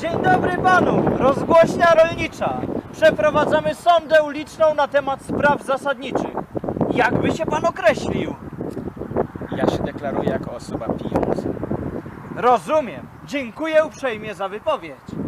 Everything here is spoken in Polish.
Dzień dobry panu, rozgłośnia rolnicza. Przeprowadzamy sondę uliczną na temat spraw zasadniczych. Jakby się pan określił? Ja się deklaruję jako osoba pijąca. Rozumiem. Dziękuję uprzejmie za wypowiedź.